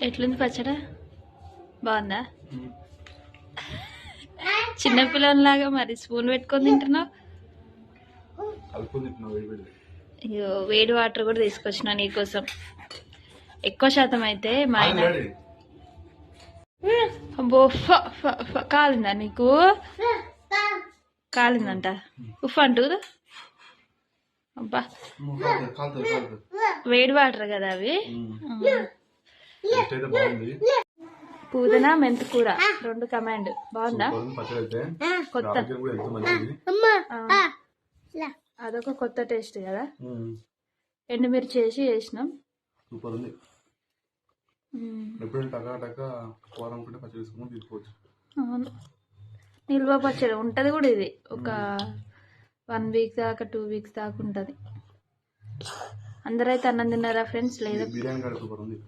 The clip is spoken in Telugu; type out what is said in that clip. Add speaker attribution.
Speaker 1: ఎట్లుంది పచ్చడా? బాగుందా? చిన్నపిల్లలాగా మరి స్పూన్ పెట్టుకొని తింటున్నావు? అయ్యో వేడి వాటర్ కూడా తీసుకొచ్చిన నీకోసం. ఎక్కువ శాతం అయితే మా ఆయన అబ్బో ఫ ఫ ఫ కాలిందా నీకు? కాలిందంట. ఉఫ్ అంటూ అబ్బా.
Speaker 2: కాలుతుంది కాలుతుంది.
Speaker 1: వేడి వాటర్ కదా అవి?
Speaker 2: టేస్ట్ అయితే బాగుంది.
Speaker 1: పుదీనా మెంతి కూర రెండు కమాండ్. బాగుందా? కొత్త. అదొక కొత్త టేస్ట్ కదా? ఎండుమిర్చి వేసి చేసినాం
Speaker 2: సూపర్ ఉంది.
Speaker 1: ఉమ్,
Speaker 2: ఎప్పుడైనా టకా టకా కూర అనుకుంటే పచ్చడి వేసుకుని తీసుకోవచ్చు.
Speaker 1: అవును. నిల్వ పచ్చడి ఉంటుంది కూడా ఇది. ఒక వన్ వీక్ దాకా టూ వీక్స్ దాకా ఉంటుంది. అందరైతే అన్నం తిన్నారా ఫ్రెండ్స్? లేదా?
Speaker 2: బిర్యానీ కూడా సూపర్ ఉంది.